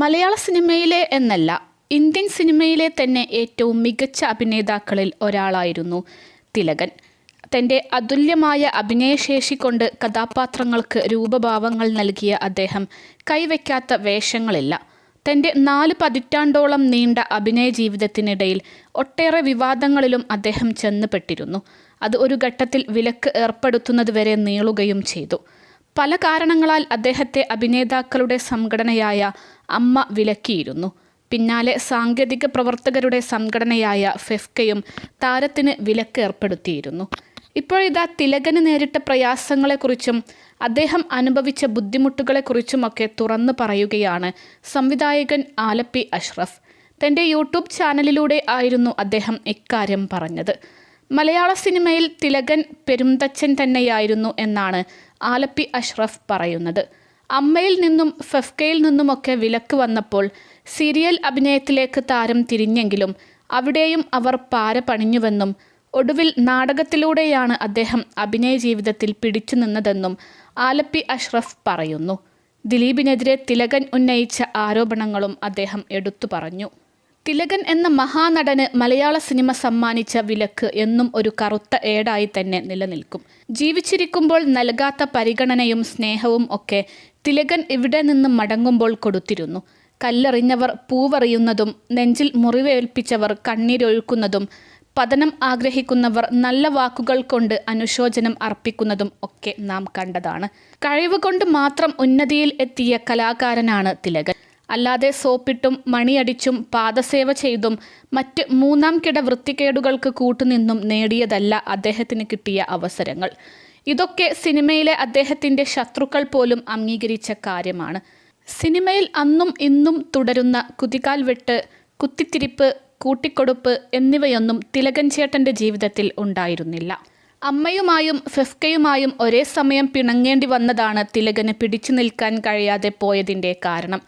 മലയാള സിനിമയിലെ എന്നല്ല ഇന്ത്യൻ സിനിമയിലെ തന്നെ ഏറ്റവും മികച്ച അഭിനേതാക്കളിൽ ഒരാളായിരുന്നു തിലകൻ. തന്റെ അതുല്യമായ അഭിനയശേഷി കൊണ്ട് കഥാപാത്രങ്ങൾക്ക് രൂപഭാവങ്ങൾ നൽകിയ അദ്ദേഹം കൈവയ്ക്കാത്ത വേഷങ്ങളില്ല. തന്റെ നാല് പതിറ്റാണ്ടോളം നീണ്ട അഭിനയ ജീവിതത്തിനിടയിൽ ഒട്ടേറെ വിവാദങ്ങളിലും അദ്ദേഹം ചെന്നുപെട്ടിരുന്നു. അത് ഒരു ഘട്ടത്തിൽ വിലക്ക് ഏർപ്പെടുത്തുന്നതുവരെ നീളുകയും ചെയ്തു. പല കാരണങ്ങളാൽ അദ്ദേഹത്തെ അഭിനേതാക്കളുടെ സംഘടനയായ അമ്മ വിലക്കിയിരുന്നു. പിന്നാലെ സാങ്കേതിക പ്രവർത്തകരുടെ സംഘടനയായ ഫെഫ്കയും താരത്തിന് വിലക്ക് ഏർപ്പെടുത്തിയിരുന്നു. ഇപ്പോഴിതാ തിലകന് നേരിട്ട പ്രയാസങ്ങളെക്കുറിച്ചും അദ്ദേഹം അനുഭവിച്ച ബുദ്ധിമുട്ടുകളെക്കുറിച്ചുമൊക്കെ തുറന്നു പറയുകയാണ് സംവിധായകൻ ആലപ്പി അഷ്റഫ്. തന്റെ യൂട്യൂബ് ചാനലിലൂടെ ആയിരുന്നു അദ്ദേഹം ഇക്കാര്യം പറഞ്ഞത്. മലയാള സിനിമയിൽ തിലകൻ പെരുന്തച്ഛൻ തന്നെയായിരുന്നു എന്നാണ് ആലപ്പി അഷ്റഫ് പറയുന്നത്. അമ്മയിൽ നിന്നും ഫെഫ്കയിൽ നിന്നുമൊക്കെ വിലക്ക് വന്നപ്പോൾ സീരിയൽ അഭിനയത്തിലേക്ക് താരം തിരിഞ്ഞെങ്കിലും അവിടെയും അവർ പാര പണിഞ്ഞുവെന്നും ഒടുവിൽ നാടകത്തിലൂടെയാണ് അദ്ദേഹം അഭിനയ ജീവിതത്തിൽ പിടിച്ചു നിന്നതെന്നും ആലപ്പി അഷ്റഫ് പറയുന്നു. ദിലീപിനെതിരെ തിലകൻ ഉന്നയിച്ച ആരോപണങ്ങളും അദ്ദേഹം എടുത്തു പറഞ്ഞു. തിലകൻ എന്ന മഹാനടന് മലയാള സിനിമ സമ്മാനിച്ച വിലക്ക് എന്നും ഒരു കറുത്ത ഏടായി തന്നെ നിലനിൽക്കും. ജീവിച്ചിരിക്കുമ്പോൾ നൽകാത്ത പരിഗണനയും സ്നേഹവും ഒക്കെ തിലകൻ ഇവിടെ നിന്ന് മടങ്ങുമ്പോൾ കൊടുത്തിരുന്നു. കല്ലെറിഞ്ഞവർ പൂവറിയുന്നതും നെഞ്ചിൽ മുറിവേൽപ്പിച്ചവർ കണ്ണീരൊഴുക്കുന്നതും പതനം ആഗ്രഹിക്കുന്നവർ നല്ല വാക്കുകൾ കൊണ്ട് അനുശോചനം അർപ്പിക്കുന്നതും ഒക്കെ നാം കണ്ടതാണ്. കഴിവുകൊണ്ട് മാത്രം ഉന്നതിയിൽ എത്തിയ കലാകാരനാണ് തിലകൻ. അല്ലാതെ സോപ്പിട്ടും മണിയടിച്ചും പാദസേവ ചെയ്തും മറ്റ് മൂന്നാം കിട വൃത്തികേടുകൾക്ക് കൂട്ടുനിന്നും നേടിയതല്ല അദ്ദേഹത്തിന് കിട്ടിയ അവസരങ്ങൾ. ഇതൊക്കെ സിനിമയിലെ അദ്ദേഹത്തിന്റെ ശത്രുക്കൾ പോലും അംഗീകരിച്ച കാര്യമാണ്. സിനിമയിൽ അന്നും ഇന്നും തുടരുന്ന കുതികാൽ വെട്ട് കുത്തിത്തിരിപ്പ് കൂട്ടിക്കൊടുപ്പ് എന്നിവയൊന്നും തിലകൻ ചേട്ടന്റെ ജീവിതത്തിൽ ഉണ്ടായിരുന്നില്ല. അമ്മയുമായും ഫെഫ്കയുമായും ഒരേ സമയം പിണങ്ങേണ്ടി വന്നതാണ് തിലകന് പിടിച്ചു നിൽക്കാൻ കഴിയാതെ പോയതിന്റെ കാരണം.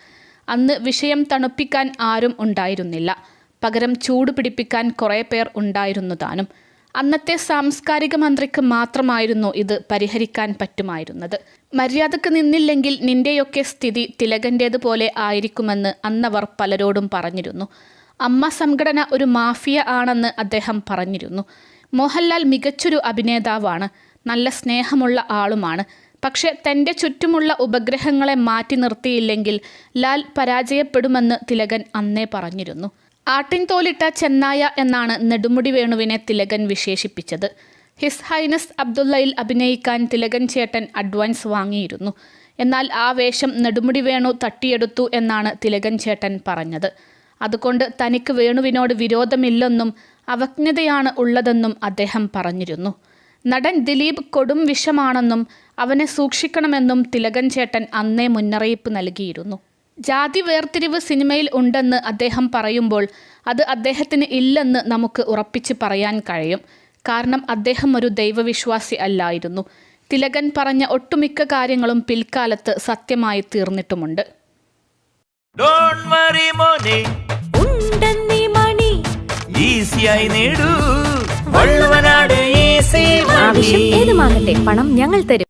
അന്ന് വിഷയം തണുപ്പിക്കാൻ ആരും ഉണ്ടായിരുന്നില്ല. പകരം ചൂട് പിടിപ്പിക്കാൻ കുറേ പേർ ഉണ്ടായിരുന്നു താനും. അന്നത്തെ സാംസ്കാരിക മന്ത്രിക്ക് മാത്രമായിരുന്നു ഇത് പരിഹരിക്കാൻ പറ്റുമായിരുന്നത്. മര്യാദയ്ക്ക് നിന്നില്ലെങ്കിൽ നിന്റെയൊക്കെ സ്ഥിതി തിലകന്റേതുപോലെ ആയിരിക്കുമെന്ന് അന്നവർ പലരോടും പറഞ്ഞിരുന്നു. അമ്മ സംഘടന ഒരു മാഫിയ ആണെന്ന് അദ്ദേഹം പറഞ്ഞിരുന്നു. മോഹൻലാൽ മികച്ചൊരു അഭിനേതാവാണ്. നല്ല സ്നേഹമുള്ള ആളുമാണ്. പക്ഷെ തന്റെ ചുറ്റുമുള്ള ഉപഗ്രഹങ്ങളെ മാറ്റി നിർത്തിയില്ലെങ്കിൽ ലാൽ പരാജയപ്പെടുമെന്ന് തിലകൻ അന്നേ പറഞ്ഞിരുന്നു. ആട്ടിൻതോലിട്ട ചെന്നായ എന്നാണ് നെടുമുടി വേണുവിനെ തിലകൻ വിശേഷിപ്പിച്ചത്. ഹിസ് ഹൈനസ് അബ്ദുള്ളയിൽ അഭിനയിക്കാൻ തിലകൻ ചേട്ടൻ അഡ്വാൻസ് വാങ്ങിയിരുന്നു. എന്നാൽ ആ വേഷം നെടുമുടി വേണു തട്ടിയെടുത്തു എന്നാണ് തിലകൻ ചേട്ടൻ പറഞ്ഞത്. അതുകൊണ്ട് തനിക്ക് വേണുവിനോട് വിരോധമില്ലെന്നും അവജ്ഞതയാണ് ഉള്ളതെന്നും അദ്ദേഹം പറഞ്ഞിരുന്നു. നടൻ ദിലീപ് കൊടും വിഷമാണെന്നും അവനെ സൂക്ഷിക്കണമെന്നും തിലകൻ ചേട്ടൻ അന്നേ മുന്നറിയിപ്പ് നൽകിയിരുന്നു. ജാതി വേർതിരിവ് സിനിമയിൽ ഉണ്ടെന്ന് അദ്ദേഹം പറയുമ്പോൾ അത് അദ്ദേഹത്തിന് ഇല്ലെന്ന് നമുക്ക് ഉറപ്പിച്ച് പറയാൻ കഴിയും. കാരണം അദ്ദേഹം ഒരു ദൈവവിശ്വാസി അല്ലായിരുന്നു. തിലകൻ പറഞ്ഞ ഒട്ടുമിക്ക കാര്യങ്ങളും പിൽക്കാലത്ത് സത്യമായി തീർന്നിട്ടുമുണ്ട്. ഡോണ്ട് വറി മോനെ. ഉണ്ടെന്നീ മണി. ഈസിയായി നേടൂ. വള്ളുവനാട് ഈസി ആവശ്യം ഏതുമാകട്ടെ പണം ഞങ്ങൾ തരും.